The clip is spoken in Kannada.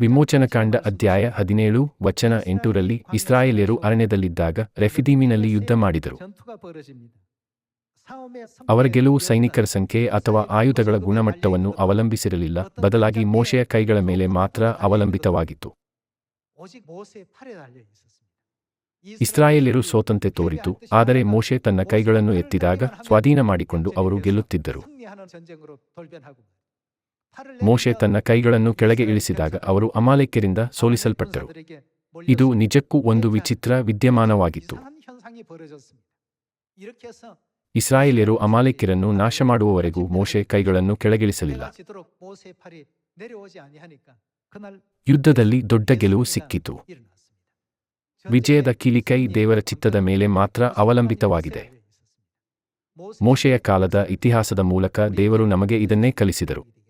ವಿಮೋಚನಕಾಂಡ ಅಧ್ಯಾಯ ಹದಿನೇಳು ವಚನ ಎಂಟರಲ್ಲಿ ಇಸ್ರಾಯೇಲ್ಯರು ಅರಣ್ಯದಲ್ಲಿದ್ದಾಗ ರೆಫಿದೀಮಿನಲ್ಲಿ ಯುದ್ಧ ಮಾಡಿದರು. ಅವರ ಗೆಲುವು ಸೈನಿಕರ ಸಂಖ್ಯೆ ಅಥವಾ ಆಯುಧಗಳ ಗುಣಮಟ್ಟವನ್ನು ಅವಲಂಬಿಸಿರಲಿಲ್ಲ. ಬದಲಾಗಿ ಮೋಶೆಯ ಕೈಗಳ ಮೇಲೆ ಮಾತ್ರ ಅವಲಂಬಿತವಾಗಿತ್ತು. ಇಸ್ರಾಯೇಲ್ಯರು ಸೋತಂತೆ ತೋರಿತು. ಆದರೆ ಮೋಶೆ ತನ್ನ ಕೈಗಳನ್ನು ಎತ್ತಿದಾಗ ಸ್ವಾಧೀನ ಮಾಡಿಕೊಂಡು ಅವರು ಗೆಲ್ಲುತ್ತಿದ್ದರು. ಮೋಶೆ ತನ್ನ ಕೈಗಳನ್ನು ಕೆಳಗೆ ಇಳಿಸಿದಾಗ ಅವರು ಅಮಾಲೇಕ್ಯರಿಂದ ಸೋಲಿಸಲ್ಪಟ್ಟರು. ಇದು ನಿಜಕ್ಕೂ ಒಂದು ವಿಚಿತ್ರ ವಿದ್ಯಮಾನವಾಗಿತ್ತು. ಇಸ್ರಾಯೇಲ್ಯರು ಅಮಾಲೇಕ್ಯರನ್ನು ನಾಶಮಾಡುವವರೆಗೂ ಮೋಶೆ ಕೈಗಳನ್ನು ಕೆಳಗಿಳಿಸಲಿಲ್ಲ. ಯುದ್ಧದಲ್ಲಿ ದೊಡ್ಡ ಗೆಲುವು ಸಿಕ್ಕಿತು. ವಿಜಯದ ಕಿಲಿಕೈ ದೇವರ ಚಿತ್ತದ ಮೇಲೆ ಮಾತ್ರ ಅವಲಂಬಿತವಾಗಿದೆ. ಮೋಶೆಯ ಕಾಲದ ಇತಿಹಾಸದ ಮೂಲಕ ದೇವರು ನಮಗೆ ಇದನ್ನೇ ಕಲಿಸಿದರು.